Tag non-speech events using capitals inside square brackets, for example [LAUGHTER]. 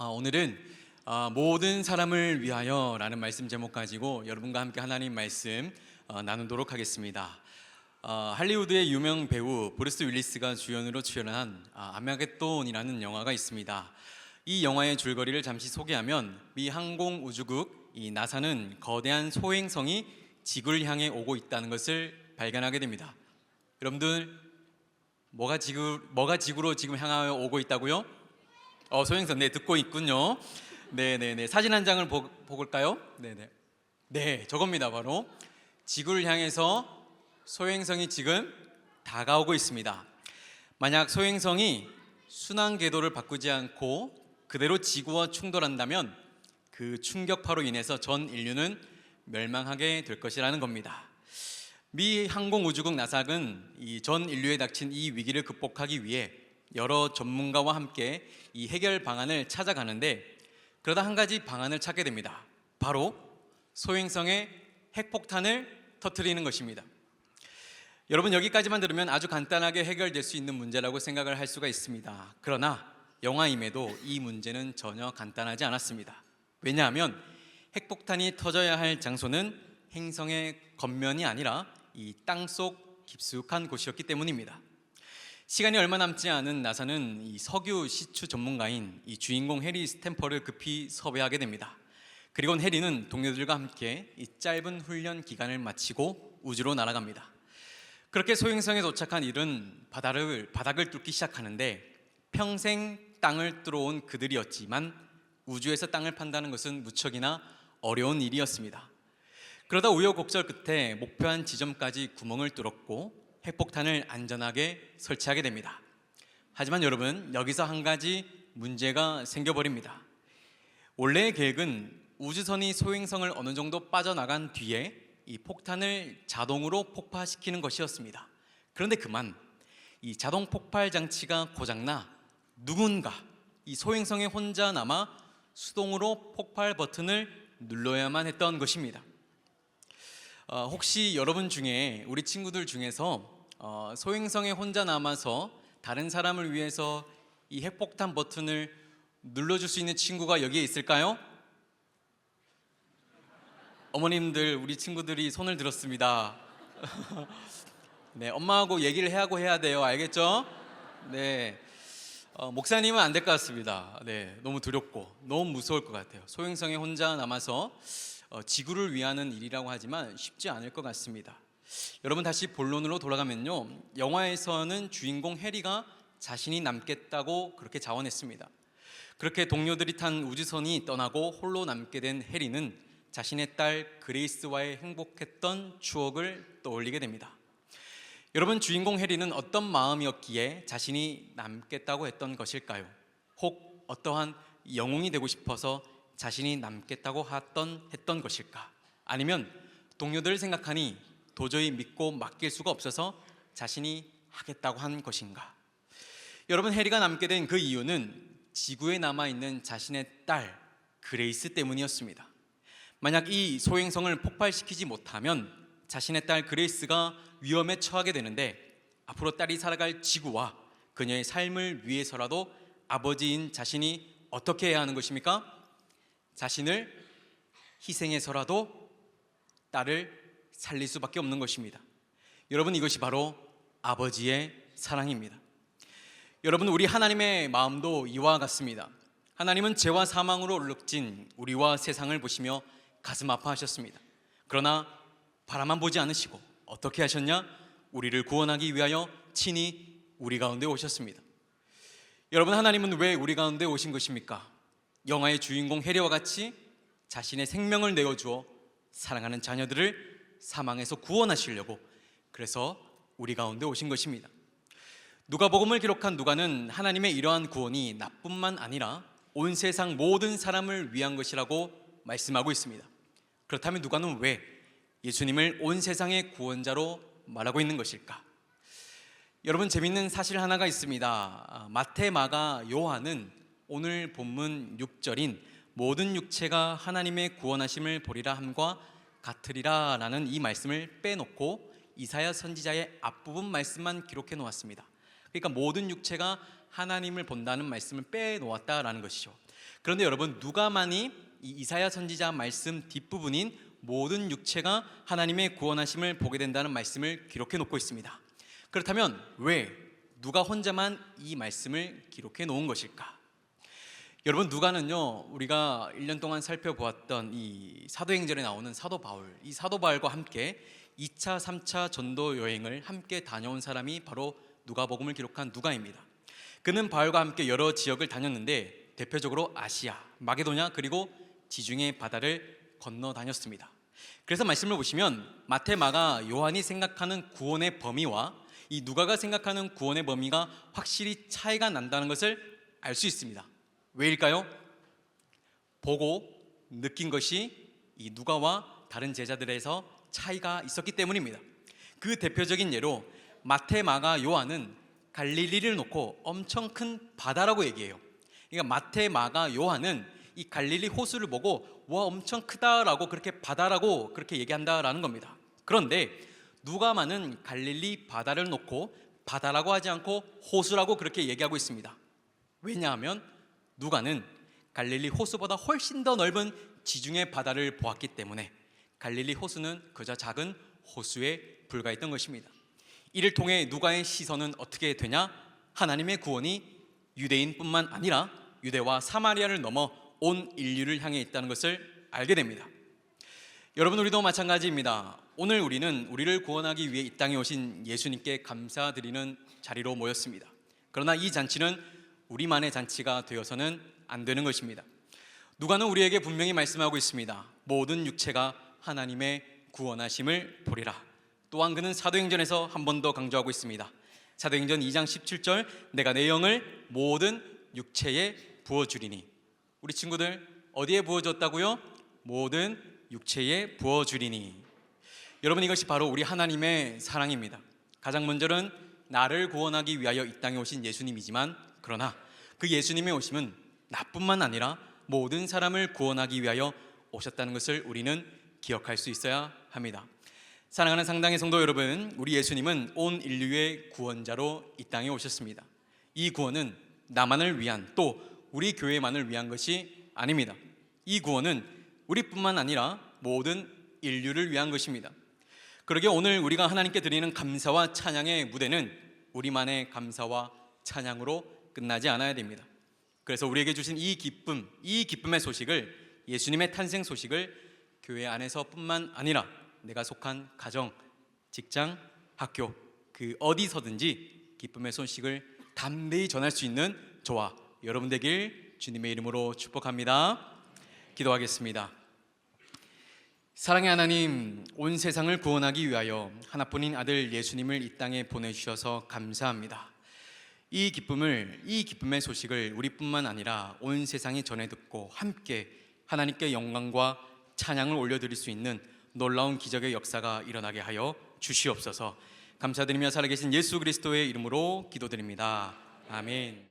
아, 오늘은 아, 모든 사람을 위하여라는 말씀 제목 가지고 여러분과 함께 하나님 말씀 어, 나누도록 하겠습니다. 어, 할리우드의 유명 배우 브루스 윌리스가 주연으로 출연한 아, 아마겟돈이라는 영화가 있습니다. 이 영화의 줄거리를 잠시 소개하면 미 항공 우주국 이 나사는 거대한 소행성이 지구를 향해 오고 있다는 것을 발견하게 됩니다. 여러분들 뭐가 지구 뭐가 지구로 지금 향하여 오고 있다고요? 어, 소행성 네 듣고 있군요. 네, 네, 네. 사진 한 장을 보, 볼까요? 네, 네. 네, 저겁니다. 바로 지구를 향해서 소행성이 지금 다가오고 있습니다. 만약 소행성이 순환 궤도를 바꾸지 않고 그대로 지구와 충돌한다면 그 충격파로 인해서 전 인류는 멸망하게 될 것이라는 겁니다. 미 항공우주국 나사는 이전 인류에 닥친 이 위기를 극복하기 위해 여러 전문가와 함께 이 해결 방안을 찾아가는데 그러다 한 가지 방안을 찾게 됩니다. 바로 소행성의 핵폭탄을 터뜨리는 것입니다. 여러분 여기까지만 들으면 아주 간단하게 해결될 수 있는 문제라고 생각을 할 수가 있습니다. 그러나 영화임에도 이 문제는 전혀 간단하지 않았습니다. 왜냐하면 핵폭탄이 터져야 할 장소는 행성의 겉면이 아니라 이 땅 속 깊숙한 곳이었기 때문입니다. 시간이 얼마 남지 않은 나사는 이 석유 시추 전문가인 이 주인공 해리 스탬퍼를 급히 섭외하게 됩니다. 그리고 해리는 동료들과 함께 이 짧은 훈련 기간을 마치고 우주로 날아갑니다. 그렇게 소행성에 도착한 일은 바닥을 바닥을 뚫기 시작하는데 평생 땅을 뚫어온 그들이었지만 우주에서 땅을 판다는 것은 무척이나 어려운 일이었습니다. 그러다 우여곡절 끝에 목표한 지점까지 구멍을 뚫었고 핵폭탄을 안전하게 설치하게 됩니다. 하지만 여러분 여기서 한 가지 문제가 생겨버립니다. 원래의 계획은 우주선이 소행성을 어느 정도 빠져나간 뒤에 이 폭탄을 자동으로 폭파시키는 것이었습니다. 그런데 그만 이 자동 폭발 장치가 고장나 누군가 이 소행성에 혼자 남아 수동으로 폭발 버튼을 눌러야만 했던 것입니다. 어, 혹시 여러분 중에 우리 친구들 중에서 어, 소행성에 혼자 남아서 다른 사람을 위해서 이 핵폭탄 버튼을 눌러줄 수 있는 친구가 여기에 있을까요? 어머님들 우리 친구들이 손을 들었습니다. [LAUGHS] 네, 엄마하고 얘기를 해야 하고 해야 돼요. 알겠죠? 네. 어, 목사님은 안 될 것 같습니다. 네, 너무 두렵고 너무 무서울 것 같아요. 소행성에 혼자 남아서 어, 지구를 위하는 일이라고 하지만 쉽지 않을 것 같습니다. 여러분 다시 본론으로 돌아가면요, 영화에서는 주인공 해리가 자신이 남겠다고 그렇게 자원했습니다. 그렇게 동료들이 탄 우주선이 떠나고 홀로 남게 된 해리는 자신의 딸 그레이스와의 행복했던 추억을 떠올리게 됩니다. 여러분 주인공 해리는 어떤 마음이었기에 자신이 남겠다고 했던 것일까요? 혹 어떠한 영웅이 되고 싶어서 자신이 남겠다고 했던 했던 것일까? 아니면 동료들을 생각하니 도저히 믿고 맡길 수가 없어서 자신이 하겠다고 한 것인가? 여러분 해리가 남게 된 그 이유는 지구에 남아 있는 자신의 딸 그레이스 때문이었습니다. 만약 이 소행성을 폭발시키지 못하면 자신의 딸 그레이스가 위험에 처하게 되는데 앞으로 딸이 살아갈 지구와 그녀의 삶을 위해서라도 아버지인 자신이 어떻게 해야 하는 것입니까? 자신을 희생해서라도 딸을 살릴 수밖에 없는 것입니다. 여러분 이것이 바로 아버지의 사랑입니다. 여러분 우리 하나님의 마음도 이와 같습니다. 하나님은 죄와 사망으로 얼룩진 우리와 세상을 보시며 가슴 아파하셨습니다. 그러나 바라만 보지 않으시고 어떻게 하셨냐? 우리를 구원하기 위하여 친히 우리 가운데 오셨습니다. 여러분 하나님은 왜 우리 가운데 오신 것입니까? 영화의 주인공 해리와 같이 자신의 생명을 내어 주어 사랑하는 자녀들을 사망에서 구원하시려고 그래서 우리 가운데 오신 것입니다. 누가복음을 기록한 누가는 하나님의 이러한 구원이 나뿐만 아니라 온 세상 모든 사람을 위한 것이라고 말씀하고 있습니다. 그렇다면 누가는 왜 예수님을 온 세상의 구원자로 말하고 있는 것일까? 여러분 재밌는 사실 하나가 있습니다. 아, 마태, 마가, 요한은 오늘 본문 6절인 모든 육체가 하나님의 구원하심을 보리라 함과 같으리라라는 이 말씀을 빼놓고 이사야 선지자의 앞부분 말씀만 기록해 놓았습니다. 그러니까 모든 육체가 하나님을 본다는 말씀을 빼놓았다라는 것이죠. 그런데 여러분 누가만이 이 이사야 선지자 말씀 뒷부분인 모든 육체가 하나님의 구원하심을 보게 된다는 말씀을 기록해 놓고 있습니다. 그렇다면 왜 누가 혼자만 이 말씀을 기록해 놓은 것일까? 여러분 누가는요 우리가 1년 동안 살펴보았던 이 사도행전에 나오는 사도 바울 이 사도 바울과 함께 2차 3차 전도 여행을 함께 다녀온 사람이 바로 누가복음을 기록한 누가입니다. 그는 바울과 함께 여러 지역을 다녔는데 대표적으로 아시아, 마게도냐 그리고 지중해 바다를 건너 다녔습니다. 그래서 말씀을 보시면 마태, 마가, 요한이 생각하는 구원의 범위와 이 누가가 생각하는 구원의 범위가 확실히 차이가 난다는 것을 알 수 있습니다. 왜일까요? 보고 느낀 것이 이 누가와 다른 제자들에서 차이가 있었기 때문입니다. 그 대표적인 예로 마태, 마가, 요한은 갈릴리를 놓고 엄청 큰 바다라고 얘기해요. 그러니까 마태, 마가, 요한은 이 갈릴리 호수를 보고 와 엄청 크다라고 그렇게 바다라고 그렇게 얘기한다라는 겁니다. 그런데 누가만은 갈릴리 바다를 놓고 바다라고 하지 않고 호수라고 그렇게 얘기하고 있습니다. 왜냐하면 누가는 갈릴리 호수보다 훨씬 더 넓은 지중해 바다를 보았기 때문에 갈릴리 호수는 그저 작은 호수에 불과했던 것입니다. 이를 통해 누가의 시선은 어떻게 되냐? 하나님의 구원이 유대인뿐만 아니라 유대와 사마리아를 넘어 온 인류를 향해 있다는 것을 알게 됩니다. 여러분 우리도 마찬가지입니다. 오늘 우리는 우리를 구원하기 위해 이 땅에 오신 예수님께 감사드리는 자리로 모였습니다. 그러나 이 잔치는 우리만의 잔치가 되어서는 안 되는 것입니다. 누가는 우리에게 분명히 말씀하고 있습니다. 모든 육체가 하나님의 구원하심을 보리라. 또한 그는 사도행전에서 한 번 더 강조하고 있습니다. 사도행전 2장 17절 내가 내 영을 모든 육체에 부어 주리니 우리 친구들 어디에 부어 줬다고요? 모든 육체에 부어 주리니 여러분 이것이 바로 우리 하나님의 사랑입니다. 가장 먼저는 나를 구원하기 위하여 이 땅에 오신 예수님이지만 그러나 그 예수님의 오심은 나뿐만 아니라 모든 사람을 구원하기 위하여 오셨다는 것을 우리는 기억할 수 있어야 합니다. 사랑하는 상당의 성도 여러분, 우리 예수님은 온 인류의 구원자로 이 땅에 오셨습니다. 이 구원은 나만을 위한 또 우리 교회만을 위한 것이 아닙니다. 이 구원은 우리뿐만 아니라 모든 인류를 위한 것입니다. 그러게 오늘 우리가 하나님께 드리는 감사와 찬양의 무대는 우리만의 감사와 찬양으로 끝나지 않아야 됩니다. 그래서 우리에게 주신 이 기쁨, 이 기쁨의 소식을 예수님의 탄생 소식을 교회 안에서뿐만 아니라 내가 속한 가정, 직장, 학교 그 어디서든지 기쁨의 소식을 담대히 전할 수 있는 저와 여러분 되길 주님의 이름으로 축복합니다. 기도하겠습니다. 사랑의 하나님, 온 세상을 구원하기 위하여 하나뿐인 아들 예수님을 이 땅에 보내주셔서 감사합니다. 이 기쁨을, 이 기쁨의 소식을 우리뿐만 아니라 온 세상이 전해 듣고 함께 하나님께 영광과 찬양을 올려드릴 수 있는 놀라운 기적의 역사가 일어나게 하여 주시옵소서. 감사드리며 살아계신 예수 그리스도의 이름으로 기도드립니다. 아멘.